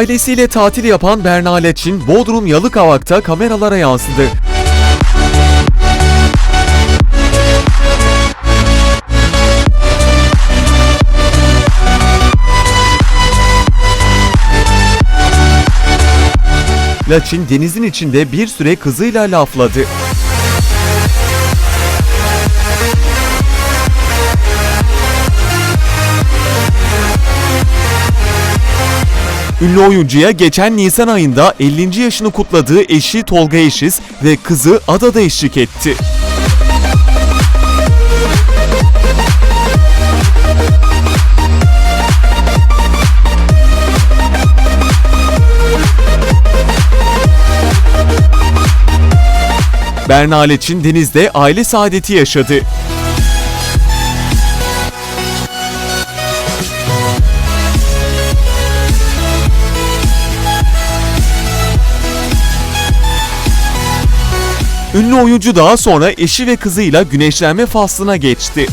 Ailesiyle tatil yapan Berna Leçin, Bodrum Yalıkavak'ta kameralara yansıdı. Laçin denizin içinde bir süre kızıyla lafladı. Ünlü oyuncuya geçen Nisan ayında 50. yaşını kutladığı eşi Tolga Eşiz ve kızı Ada'da eşlik etti. Berna Leçin denizde aile saadeti yaşadı. Ünlü oyuncu daha sonra eşi ve kızıyla güneşlenme faslına geçti.